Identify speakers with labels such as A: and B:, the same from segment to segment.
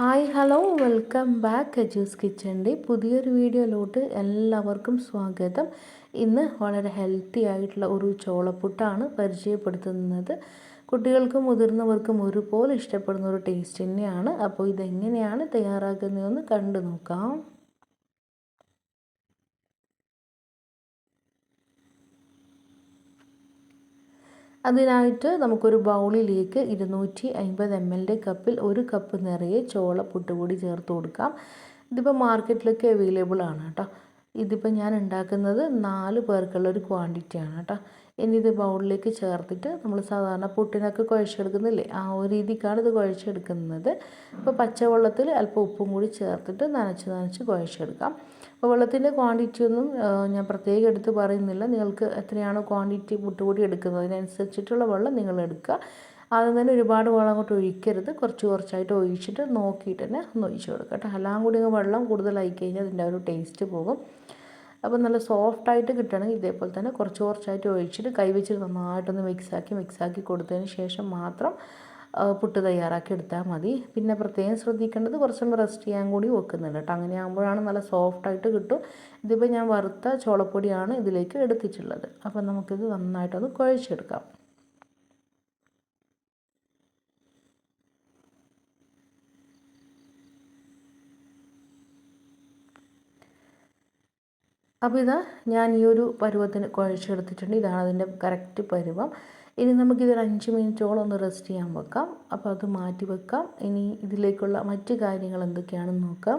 A: Hi hello welcome back Ajus കിച്ചന്റെ പുതിയൊരു വീഡിയോയിലോട്ട് എല്ലാവർക്കും സ്വാഗതം. ഇന്ന് വളരെ ഹെൽത്തി ആയിട്ടുള്ള ഒരു ചോളപ്പുട്ടാണ് പരിചയപ്പെടുത്തുന്നത്. കുട്ടികൾക്കും മുതിർന്നവർക്കും ഒരുപോലെ ഇഷ്ടപ്പെടുന്ന ഒരു ടേസ്റ്റ് തന്നെയാണ്. അപ്പോൾ ഇതെങ്ങനെയാണ് തയ്യാറാക്കുന്നതെന്ന് കണ്ടു നോക്കാം. അതിനായിട്ട് നമുക്കൊരു ബൗളിലേക്ക് ഇരുന്നൂറ്റി അൻപത് എം എല്ലിന്റെ കപ്പിൽ ഒരു കപ്പ് നിറയെ ചോള പുട്ടുപൊടി ചേർത്ത് കൊടുക്കാം. ഇതിപ്പോൾ മാർക്കറ്റിലൊക്കെ അവൈലബിൾ ആണ് കേട്ടോ. ഇതിപ്പോൾ ഞാൻ ഉണ്ടാക്കുന്നത് നാല് പേർക്കുള്ള ഒരു ക്വാണ്ടിറ്റിയാണ് കേട്ടോ. ഇനി ഇത് ബൗളിലേക്ക് ചേർത്തിട്ട് നമ്മൾ സാധാരണ പുട്ടിനൊക്കെ കുഴച്ചെടുക്കുന്നില്ലേ? ആ ഒരു രീതിക്കാണ് ഇത് കുഴച്ചെടുക്കുന്നത്. ഇപ്പോൾ പച്ചവെള്ളത്തിൽ അല്പം ഉപ്പും കൂടി ചേർത്തിട്ട് നനച്ച് നനച്ച് കുഴച്ചെടുക്കാം. അപ്പോൾ വെള്ളത്തിന്റെ ക്വാണ്ടിറ്റി ഒന്നും ഞാൻ പ്രത്യേകം എടുത്ത് പറയുന്നില്ല. നിങ്ങൾക്ക് എത്രയാണ് ക്വാണ്ടിറ്റി മുട്ടുകൂടി എടുക്കുന്നത് അതിനനുസരിച്ചിട്ടുള്ള വെള്ളം നിങ്ങൾ എടുക്കുക. ആദ്യം തന്നെ ഒരുപാട് വെള്ളം അങ്ങോട്ട് ഒഴിക്കരുത്. കുറച്ച് കുറച്ചായിട്ട് ഒഴിച്ചിട്ട് നോക്കിയിട്ട് തന്നെ ഒന്ന് ഒഴിച്ച് കൊടുക്കുക കേട്ടോ. എല്ലാം കൂടി വെള്ളം കൂടുതലായി കഴിഞ്ഞാൽ അതിന്റെ ഒരു ടേസ്റ്റ് പോകും. അപ്പോൾ നല്ല സോഫ്റ്റായിട്ട് കിട്ടണമെങ്കിൽ ഇതേപോലെ തന്നെ കുറച്ച് കുറച്ചായിട്ട് ഒഴിച്ചിട്ട് കൈവച്ചിട്ട് നന്നായിട്ടൊന്ന് മിക്സാക്കി മിക്സാക്കി കൊടുത്തതിന് ശേഷം മാത്രം പുട്ട് തയ്യാറാക്കി എടുത്താൽ മതി. പിന്നെ പ്രത്യേകം ശ്രദ്ധിക്കേണ്ടത് കുറച്ചും റെസ്റ്റ് ചെയ്യാൻ കൂടി വെക്കുന്നുണ്ട് കേട്ടോ. അങ്ങനെ ആകുമ്പോഴാണ് നല്ല സോഫ്റ്റായിട്ട് കിട്ടും. ഇതിപ്പോൾ ഞാൻ വറുത്ത ചോളപ്പൊടിയാണ് ഇതിലേക്ക് എടുത്തിട്ടുള്ളത്. അപ്പം നമുക്കിത് നന്നായിട്ടൊന്ന് കുഴച്ചെടുക്കാം. അപ്പോൾ ഇതാ ഞാൻ ഈ ഒരു പരുവത്തിന് കുഴച്ചെടുത്തിട്ടുണ്ട്. ഇതാണ് അതിന്റെ കറക്റ്റ് പരുവം. ഇനി നമുക്കിതൊരു അഞ്ച് മിനിറ്റോളം ഒന്ന് റെസ്റ്റ് ചെയ്യാൻ വെക്കാം. അപ്പോൾ അത് മാറ്റി വെക്കാം. ഇനി ഇതിലേക്കുള്ള മറ്റ് കാര്യങ്ങൾ എന്തൊക്കെയാണെന്ന് നോക്കാം.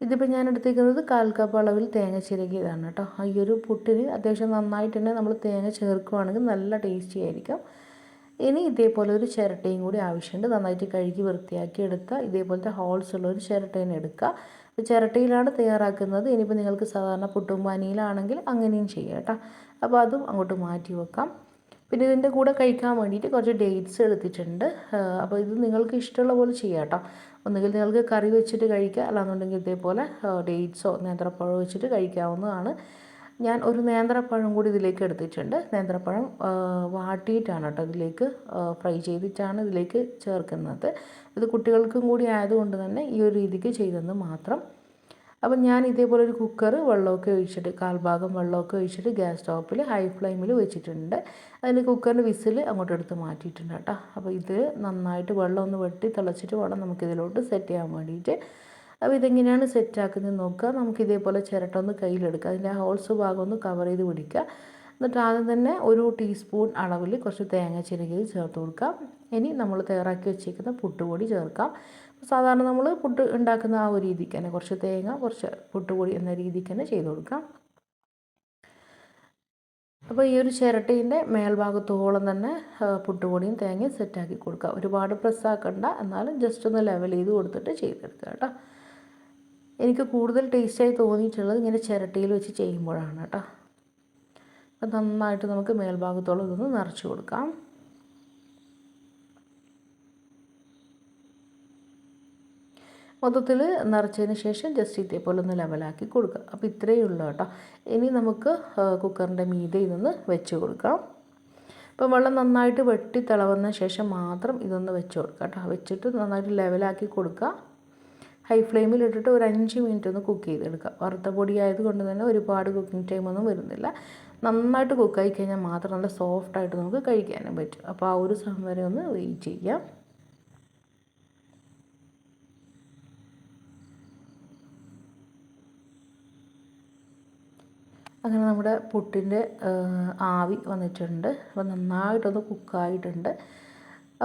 A: ഇതിപ്പോൾ ഞാൻ എടുത്തേക്കുന്നത് കാൽ കപ്പ് അളവിൽ തേങ്ങ ചിരകിയതാണ് കേട്ടോ ഈ ഒരു പുട്ടിന് അത്യാവശ്യം നന്നായിട്ട് തന്നെ നമ്മൾ തേങ്ങ ചേർക്കുകയാണെങ്കിൽ നല്ല ടേസ്റ്റി ആയിരിക്കും. ഇനി ഇതേപോലെ ഒരു ചിരട്ടയും കൂടി ആവശ്യമുണ്ട്. നന്നായിട്ട് കഴുകി വൃത്തിയാക്കി എടുക്കുക ഇതേപോലത്തെ ഹോൾസ് ഉള്ള ഒരു ചിരട്ടേനെ എടുക്കുക. ചിരട്ടയിലാണ് തയ്യാറാക്കുന്നത്. ഇനിയിപ്പോൾ നിങ്ങൾക്ക് സാധാരണ പുട്ടും പാനിയിലാണെങ്കിൽ അങ്ങനെയും ചെയ്യാം കേട്ടോ അപ്പോൾ അതും അങ്ങോട്ട് മാറ്റി വെക്കാം. പിന്നെ ഇതിന്റെ കൂടെ കഴിക്കാൻ വേണ്ടിയിട്ട് കുറച്ച് ഡേറ്റ്സ് എടുത്തിട്ടുണ്ട്. അപ്പോൾ ഇത് നിങ്ങൾക്ക് ഇഷ്ടമുള്ള പോലെ ചെയ്യാം കേട്ടോ. ഒന്നുകിൽ നിങ്ങൾക്ക് കറി വെച്ചിട്ട് കഴിക്കുക അല്ലാന്നുണ്ടെങ്കിൽ ഇതേപോലെ ഡേറ്റ്സോ നേന്ത്രപ്പഴമോ വെച്ചിട്ട് കഴിക്കാവുന്നതാണ്. ഞാൻ ഒരു നേന്ത്രപ്പഴം കൂടി ഇതിലേക്ക് എടുത്തിട്ടുണ്ട്. നേന്ത്രപ്പഴം വാട്ടിയിട്ടാണ് കേട്ടോ ഇതിലേക്ക് ഫ്രൈ ചെയ്തിട്ടാണ് ഇതിലേക്ക് ചേർക്കുന്നത്. ഇത് കുട്ടികൾക്കും കൂടി ആയതുകൊണ്ട് തന്നെ ഈ ഒരു രീതിക്ക് ചെയ്തെന്ന് മാത്രം അപ്പം ഞാൻ ഇതേപോലെ ഒരു കുക്കർ വെള്ളമൊക്കെ ഒഴിച്ചിട്ട് കാൽഭാഗം വെള്ളമൊക്കെ ഒഴിച്ചിട്ട് ഗ്യാസ് സ്റ്റോപ്പിൽ ഹൈ ഫ്ലെയിമിൽ വെച്ചിട്ടുണ്ട്. അതിന് കുക്കറിന്റെ വിസിൽ അങ്ങോട്ട് എടുത്ത് മാറ്റിയിട്ടുണ്ട് കേട്ടോ. അപ്പോൾ ഇത് നന്നായിട്ട് വെള്ളം ഒന്ന് വെട്ടി തിളച്ചിട്ട് വേണം നമുക്കിതിലോട്ട് സെറ്റ് ചെയ്യാൻ വേണ്ടിയിട്ട്. അപ്പോൾ ഇതെങ്ങനെയാണ് സെറ്റാക്കുന്നത് നോക്കുക. നമുക്ക് ഇതേപോലെ ചിരട്ട ഒന്ന് കയ്യിലെടുക്കുക. അതിന്റെ ഹോൾസ് ഭാഗം ഒന്ന് കവർ ചെയ്ത് പിടിക്കുക. എന്നിട്ട് ആദ്യം തന്നെ ഒരു ടീസ്പൂൺ അളവിൽ കുറച്ച് തേങ്ങ ചിരകിയത് ചേർത്ത് കൊടുക്കാം. ഇനി നമ്മൾ തയ്യാറാക്കി വെച്ചിരിക്കുന്ന പുട്ടുപൊടി ചേർക്കാം. സാധാരണ നമ്മൾ പുട്ട് ഉണ്ടാക്കുന്ന ആ ഒരു രീതിക്ക് തന്നെ കുറച്ച് തേങ്ങ കുറച്ച് പുട്ടുപൊടി എന്ന രീതിക്ക് തന്നെ ചെയ്ത് കൊടുക്കാം. അപ്പോൾ ഈ ഒരു ചിരട്ടീന്റെ മേൽഭാഗത്തോളം തന്നെ പുട്ടുപൊടിയും തേങ്ങയും സെറ്റാക്കി കൊടുക്കുക ഒരുപാട് പ്രസ്സാക്കണ്ട എന്നാലും ജസ്റ്റ് ഒന്ന് ലെവൽ ചെയ്ത് കൊടുത്തിട്ട് ചെയ്തെടുക്കുക കേട്ടോ. എനിക്ക് കൂടുതൽ ടേസ്റ്റായി തോന്നിയിട്ടുള്ളത് ഇങ്ങനെ ചിരട്ടിയിൽ വെച്ച് ചെയ്യുമ്പോഴാണ് കേട്ടോ. നന്നായിട്ട് നമുക്ക് മേൽഭാഗത്തോളം ഇതൊന്ന് നിറച്ച് കൊടുക്കാം. മൊത്തത്തിൽ നിറച്ചതിന് ശേഷം ജസ്റ്റ് ഇതേപോലെ ഒന്ന് ലെവലാക്കി കൊടുക്കുക. അപ്പോൾ ഇത്രയേ ഉള്ളൂ കേട്ടോ. ഇനി നമുക്ക് കുക്കറിന്റെ മീതെ ഇതൊന്ന് വെച്ച് കൊടുക്കാം. അപ്പോൾ വെള്ളം നന്നായിട്ട് വെട്ടി തിളവന്ന ശേഷം മാത്രം ഇതൊന്ന് വെച്ച് കൊടുക്കുക കേട്ടോ. വെച്ചിട്ട് നന്നായിട്ട് ലെവലാക്കി കൊടുക്കുക. ഹൈ ഫ്ലെയിമിൽ ഇട്ടിട്ട് ഒരു അഞ്ച് മിനിറ്റ് ഒന്ന് കുക്ക് ചെയ്തെടുക്കുക. വറുത്ത പൊടി ആയതുകൊണ്ട് തന്നെ ഒരുപാട് കുക്കിംഗ് ടൈമൊന്നും വരുന്നില്ല. നന്നായിട്ട് കുക്ക് ആയി കഴിഞ്ഞാൽ മാത്രം നല്ല സോഫ്റ്റായിട്ട് നമുക്ക് കഴിക്കാനും പറ്റും. അപ്പോൾ ആ ഒരു സമയം വരെ ഒന്ന് വെയിറ്റ് ചെയ്യാം. അങ്ങനെ നമ്മുടെ പുട്ടിന്റെ ആവി വന്നിട്ടുണ്ട്. അപ്പോൾ നന്നായിട്ടൊന്ന് കുക്കായിട്ടുണ്ട്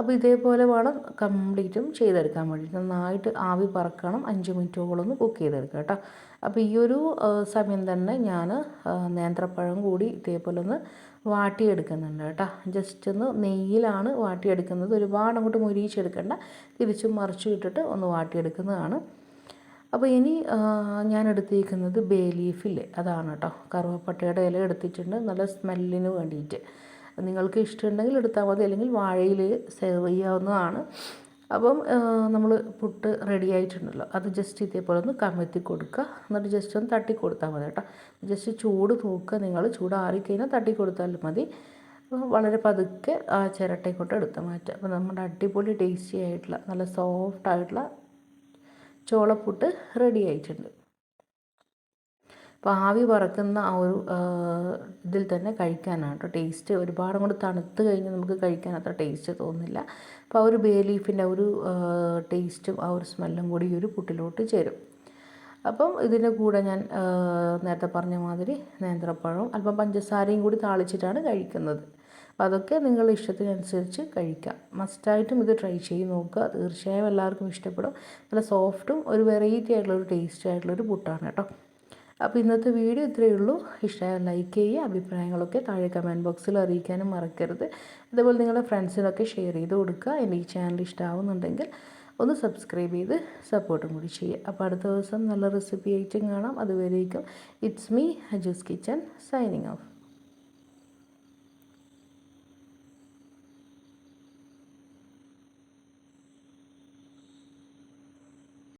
A: അപ്പോൾ ഇതേപോലെ വേണം കംപ്ലീറ്റും ചെയ്തെടുക്കാൻ വേണ്ടി നന്നായിട്ട് ആവി പറക്കണം അഞ്ച് മിനിറ്റോളം ഒന്ന് കുക്ക് ചെയ്തെടുക്കുക കേട്ടോ. അപ്പോൾ ഈ ഒരു സമയം തന്നെ ഞാൻ നേന്ത്രപ്പഴം കൂടി ഇതേപോലെ ഒന്ന് വാട്ടിയെടുക്കുന്നുണ്ട് കേട്ടോ. ജസ്റ്റ് ഒന്ന് നെയ്യിലാണ് വാട്ടിയെടുക്കുന്നത്. ഒരുപാട് അങ്ങോട്ട് മുരിയിച്ചെടുക്കണ്ട. തിരിച്ചും മറിച്ചും ഇട്ടിട്ട് ഒന്ന് വാട്ടിയെടുക്കുന്നതാണ്. അപ്പോൾ ഇനി ഞാൻ എടുത്തിരിക്കുന്നത് ബേ ലീഫില്ലേ? അതാണ് കേട്ടോ. കറുവപ്പട്ടയുടെ ഇല എടുത്തിട്ടുണ്ട്. നല്ല സ്മെല്ലിന് വേണ്ടിയിട്ട്. നിങ്ങൾക്ക് ഇഷ്ടമുണ്ടെങ്കിൽ എടുത്താൽ മതി. അല്ലെങ്കിൽ വാഴയിൽ സെർവ് ചെയ്യാവുന്നതാണ്. അപ്പം നമ്മൾ പുട്ട് റെഡി ആയിട്ടുണ്ടല്ലോ. അത് ജസ്റ്റ് ഇതേപോലെ ഒന്ന് കമഴ്ത്തി കൊടുക്കുക. എന്നിട്ട് ജസ്റ്റ് ഒന്ന് തട്ടി കൊടുത്താൽ മതി കേട്ടോ. ജസ്റ്റ് ചൂട് നോക്കുക നിങ്ങൾ. ചൂട് ആറിക്കഴിഞ്ഞാൽ തട്ടി കൊടുത്താലും മതി. വളരെ പതുക്കെ ആ ചിരട്ടയിക്കോട്ട് എടുത്ത് മാറ്റുക. അപ്പോൾ നമ്മുടെ അടിപൊളി ടേസ്റ്റി ആയിട്ടുള്ള നല്ല സോഫ്റ്റ് ആയിട്ടുള്ള ചോളപ്പുട്ട് റെഡി ആയിട്ടുണ്ട്. അപ്പോൾ ആവി പറക്കുന്ന ആ ഒരു ഇതിൽ തന്നെ കഴിക്കാനാണ് കേട്ടോ ടേസ്റ്റ്. ഒരുപാടും കൂടി തണുത്ത് കഴിഞ്ഞ് നമുക്ക് കഴിക്കാൻ അത്ര ടേസ്റ്റ് തോന്നില്ല അപ്പോൾ ആ ഒരു ബേ ലീഫിന്റെ ഒരു ടേസ്റ്റും ആ ഒരു സ്മെല്ലും കൂടി ഈ ഒരു പുട്ടിലോട്ട് ചേരും. അപ്പം ഇതിന്റെ കൂടെ ഞാൻ നേരത്തെ പറഞ്ഞ മാതിരി നേന്ത്രപ്പഴവും അല്പം പഞ്ചസാരയും കൂടി താളിച്ചിട്ടാണ് കഴിക്കുന്നത്. അപ്പോൾ അതൊക്കെ നിങ്ങളുടെ ഇഷ്ടത്തിനനുസരിച്ച് കഴിക്കാം. മസ്റ്റായിട്ടും ഇത് ട്രൈ ചെയ്ത് നോക്കുക. തീർച്ചയായും എല്ലാവർക്കും ഇഷ്ടപ്പെടും. നല്ല സോഫ്റ്റും ഒരു വെറൈറ്റി ആയിട്ടുള്ള ഒരു ടേസ്റ്റ് ആയിട്ടുള്ളൊരു പുട്ടാണ് കേട്ടോ അപ്പോൾ ഇന്നത്തെ വീഡിയോ ഇത്രയേ ഉള്ളൂ. ഇഷ്ടമായ ലൈക്ക് ചെയ്യുക അഭിപ്രായങ്ങളൊക്കെ താഴെ കമന്റ് ബോക്സിൽ അറിയിക്കാനും മറക്കരുത്. അതുപോലെ നിങ്ങളുടെ ഫ്രണ്ട്സിനൊക്കെ ഷെയർ ചെയ്ത് കൊടുക്കുക. എന്റെ ഈ ചാനൽ ഇഷ്ടമാവുന്നുണ്ടെങ്കിൽ ഒന്ന് സബ്സ്ക്രൈബ് ചെയ്ത് സപ്പോർട്ടും കൂടി ചെയ്യുക. അപ്പോൾ അടുത്ത ദിവസം നല്ല റെസിപ്പി ആയിട്ടും കാണാം. അതുവരേക്കും it's me ഹജൂസ് kitchen signing of